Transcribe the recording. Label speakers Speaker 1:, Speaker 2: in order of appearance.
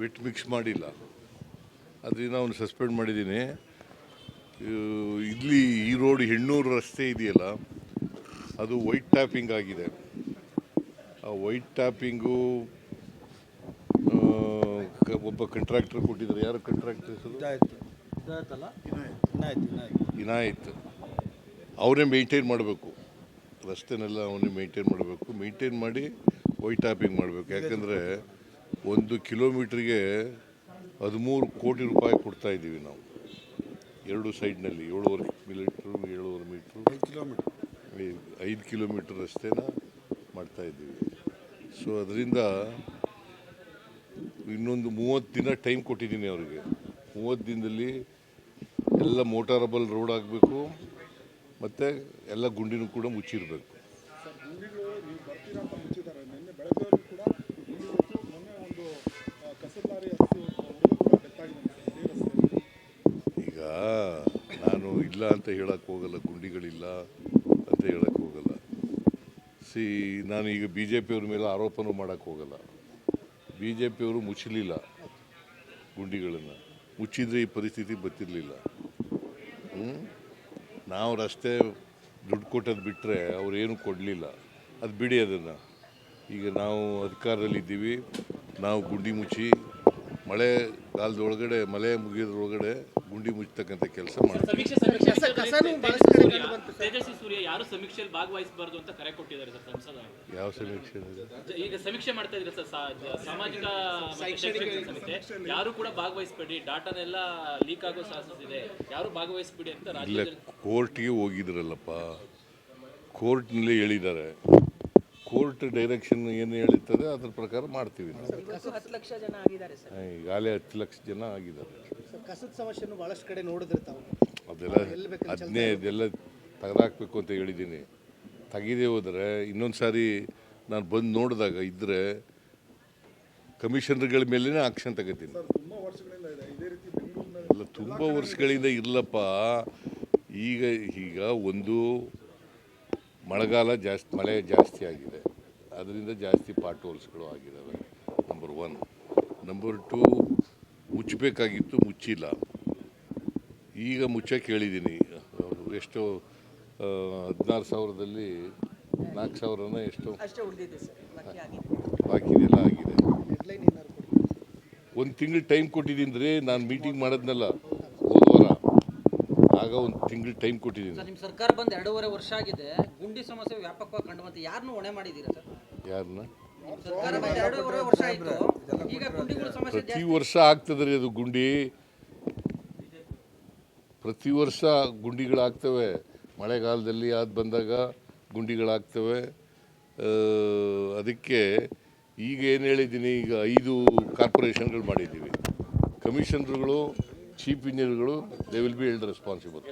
Speaker 1: Vet mix ಮಾಡಿಲ್ಲ. ಅದರಿಂದ ಅವನು ಸಸ್ಪೆಂಡ್ ಮಾಡಿದ್ದೀನಿ. ಇಲ್ಲಿ ಈ ರೋಡ್ ಹೆಣ್ಣೂರು ರಸ್ತೆ ಇದೆಯಲ್ಲ ಅದು ವೈಟ್ ಟ್ಯಾಪಿಂಗ್ ಆಗಿದೆ. ಆ ವೈಟ್ ಟ್ಯಾಪಿಂಗು ಒಬ್ಬ ಕಂಟ್ರಾಕ್ಟರ್ ಕೊಟ್ಟಿದ್ದಾರೆ. ಯಾರು ಕಂಟ್ರಾಕ್ಟರ್ ಹೆಸರು? ಇನಾಯತ್ ಅವನೇ ಮೇಂಟೈನ್ ಮಾಡಬೇಕು. ರಸ್ತೆನೆಲ್ಲ ಅವನೇ ಮೇಂಟೈನ್ ಮಾಡಬೇಕು. ಮೇಂಟೈನ್ ಮಾಡಿ ವೈಟ್ ಟ್ಯಾಪಿಂಗ್ ಮಾಡಬೇಕು. ಯಾಕಂದರೆ ಒಂದು ಕಿಲೋಮೀಟ್ರಿಗೆ ಹದಿಮೂರು ಕೋಟಿ ರೂಪಾಯಿ ಕೊಡ್ತಾ ಇದ್ದೀವಿ ನಾವು. ಎರಡು ಸೈಡ್ನಲ್ಲಿ ಏಳುವರೆ ಮೀಟ್ರು ಏಳುವರೆ ಮೀಟ್ರು.
Speaker 2: ಐದು ಕಿಲೋಮೀಟ್ರ್.
Speaker 1: ಐದು ಕಿಲೋಮೀಟ್ರ್ ರಸ್ತೆನ ಮಾಡ್ತಾ ಇದ್ದೀವಿ. ಸೊ ಅದರಿಂದ ಇನ್ನೊಂದು ಮೂವತ್ತು ದಿನ ಟೈಮ್ ಕೊಟ್ಟಿದ್ದೀನಿ ಅವರಿಗೆ. ಮೂವತ್ತು ದಿನದಲ್ಲಿ ಎಲ್ಲ ಮೋಟಾರಬಲ್ ರೋಡ್ ಆಗಬೇಕು ಮತ್ತು ಎಲ್ಲ ಗುಂಡಿನೂ ಕೂಡ ಮುಚ್ಚಿರಬೇಕು. ನಾನು ಇಲ್ಲ ಅಂತ ಹೇಳಕ್ಕೆ ಹೋಗಲ್ಲ, ಗುಂಡಿಗಳಿಲ್ಲ ಅಂತ ಹೇಳಕ್ಕೆ ಹೋಗಲ್ಲ. ಸಿ, ನಾನು ಈಗ ಬಿ ಜೆ ಪಿಯವ್ರ ಮೇಲೆ ಆರೋಪನೂ ಮಾಡೋಕ್ಕೆ ಹೋಗಲ್ಲ. ಬಿ ಜೆ ಪಿಯವರು ಮುಚ್ಚಲಿಲ್ಲ ಗುಂಡಿಗಳನ್ನು. ಮುಚ್ಚಿದರೆ ಈ ಪರಿಸ್ಥಿತಿ ಬರ್ತಿರಲಿಲ್ಲ? ನಾವು ರಸ್ತೆ ದುಡ್ಡು ಕೊಟ್ಟದ್ದು ಬಿಟ್ಟರೆ ಏನು ಕೊಡಲಿಲ್ಲ. ಅದು ಬಿಡಿ ಅದನ್ನು. ಈಗ ನಾವು ಅಧಿಕಾರದಲ್ಲಿದ್ದೀವಿ. ನಾವು ಗುಂಡಿ ಮುಚ್ಚಿ ಮಳೆಗಾಲದೊಳಗಡೆ ಮಳೆ ಮುಗಿಯೋದ್ರೊಳಗಡೆ ಗುಂಡಿ ಮುಚ್ಚತಕ್ಕಂಥ ಕೆಲಸ ಮಾಡ್ತಾರೆ
Speaker 3: ಸಮೀಕ್ಷೆ ಸಮೀಕ್ಷೆ. ತೇಜಸ್ವಿ ಸೂರ್ಯ ತೇಜಸ್ವಿ ಸೂರ್ಯ ಯಾರು ಸಮೀಕ್ಷೆಯಲ್ಲಿ ಭಾಗವಹಿಸಬಾರ್ದು ಅಂತ ಕರೆ ಕೊಟ್ಟಿದ್ದಾರೆ ಸರ್ ಸಂಸದ
Speaker 1: ಯಾವ ಸಮೀಕ್ಷೆ? ಇದೆ?
Speaker 3: ಈಗ ಸಮೀಕ್ಷೆ ಮಾಡ್ತಾ ಇದ್ರೆ ಸಾಮಾಜಿಕ ಮತ್ತೆ ಶೈಕ್ಷಣಿಕ ಸಮಿತಿ. ಯಾರು ಕೂಡ ಭಾಗವಹಿಸಬೇಡಿ. ಡಾಟಾನೆಲ್ಲ ಲೀಕ್ ಆಗೋ ಸಾಧ್ಯತೆ ಇದೆ. ಯಾರು ಭಾಗವಹಿಸಬೇಡಿ ಅಂತ
Speaker 1: ಕೋರ್ಟ್ಗೆ ಹೋಗಿದ್ರಲ್ಲಪ್ಪ. ಕೋರ್ಟ್ನಲ್ಲಿ ಹೇಳಿದ್ದಾರೆ. ಕೋರ್ಟ್ ಡೈರೆಕ್ಷನ್ ಏನು ಹೇಳುತ್ತದೆ ಅದ್ರ ಪ್ರಕಾರ ಮಾಡ್ತೀವಿ ನಾವು.
Speaker 4: ಕಸದ ಹತ್ತು ಲಕ್ಷ ಜನ ಆಗಿದ್ದಾರೆ ಸರ್.
Speaker 1: ಈಗಾಗಲೇ ಹತ್ತು ಲಕ್ಷ ಜನ ಆಗಿದ್ದಾರೆ.
Speaker 2: ಸರ್ ಕಸದ ಸಮಸ್ಯೆನೂ ಭಾಳಷ್ಟು ಕಡೆ ನೋಡಿದ್ರೆ ತಾವು.
Speaker 1: ಅದೆಲ್ಲ ಅದನ್ನೇ ಇದೆಲ್ಲ ತೆಗೆದಾಕ್ಬೇಕು ಅಂತ ಹೇಳಿದ್ದೀನಿ. ತೆಗೆದೇ ಹೋದರೆ ಇನ್ನೊಂದು ಸಾರಿ ನಾನು ಬಂದು ನೋಡಿದಾಗ ಇದ್ದರೆ ಕಮಿಷನರ್ಗಳ ಮೇಲೇ ಆಕ್ಷನ್ ತಗೋತೀನಿ.
Speaker 5: ಇಲ್ಲ ವರ್ಷಗಳಿಂದ ಇದೆ. ಇದೇ ರೀತಿ ಬೆಂಗಳೂರಿನ
Speaker 1: ಅಲ್ಲ ತುಂಬ ವರ್ಷಗಳಿಂದ ಇರಲಪ್ಪ. ಈಗ ಈಗ ಒಂದು ಮಳೆಗಾಲ ಜಾಸ್ತಿ ಮಳೆ ಜಾಸ್ತಿ ಆಗಿದೆ. ಅದರಿಂದ ಜಾಸ್ತಿ ಪಾಟ್ ಹೋಲ್ಸ್ಗಳು ಆಗಿದ್ದಾವೆ ನಂಬರ್ ಒನ್ ನಂಬರ್ ಟು ಮುಚ್ಚಬೇಕಾಗಿತ್ತು ಮುಚ್ಚಿಲ್ಲ. ಈಗ ಮುಚ್ಚಕ್ಕೆ ಹೇಳಿದ್ದೀನಿ ಎಷ್ಟು ಎಷ್ಟೋ ಹದಿನಾರು ಸಾವಿರದಲ್ಲಿ ನಾಲ್ಕು ಸಾವಿರನ ಎಷ್ಟೋ
Speaker 4: ಅಷ್ಟೇ ಉಳಿದಿದೆ ಸರ್. ಬಾಕಿ ಆಗಿದೆ.
Speaker 1: ಒಂದು ತಿಂಗಳು ಟೈಮ್ ಕೊಟ್ಟಿದ್ದೀನಿ ರೀ ನಾನು ಮೀಟಿಂಗ್ ಮಾಡೋದ್ನಲ್ಲ. ಆಗ ಒಂದು ತಿಂಗಳು ಟೈಮ್ ಕೊಟ್ಟಿದ್ದೀನಿ
Speaker 6: ನಿಮ್ಮ ಸರ್ಕಾರ ಬಂದು ಎರಡೂವರೆ ವರ್ಷ ಆಗಿದೆ. ಗುಂಡಿ ಸಮಸ್ಯೆ ವ್ಯಾಪಕವಾಗಿ ಕಂಡು ಬಂತು ಯಾರನ್ನು ಹೊಣೆ ಮಾಡಿದ್ದೀರಾ ಸರ್?
Speaker 1: ಯಾರನ್ನ
Speaker 6: ಸರ್ಕಾರ ಬಂದು ಎರಡೂವರೆ ವರ್ಷ ಆಯಿತು. ಈಗ ಗುಂಡಿಗಳ ಸಮಸ್ಯೆ
Speaker 1: ಪ್ರತಿ ವರ್ಷ ಆಗ್ತದೆ ರೀ ಅದು ಗುಂಡಿ. ಪ್ರತಿ ವರ್ಷ ಗುಂಡಿಗಳಾಗ್ತವೆ. ಮಳೆಗಾಲದಲ್ಲಿ ಅದು ಬಂದಾಗ ಗುಂಡಿಗಳಾಗ್ತವೆ. ಅದಕ್ಕೆ ಈಗ ಏನು ಹೇಳಿದ್ದೀನಿ ಈಗ ಐದು ಕಾರ್ಪೊರೇಷನ್ಗಳು ಮಾಡಿದ್ದೀವಿ. ಕಮಿಷನರ್ಗಳು ಚೀಫ್ ಇಂಜಿನಿಯರ್ಗಳು they will be held responsible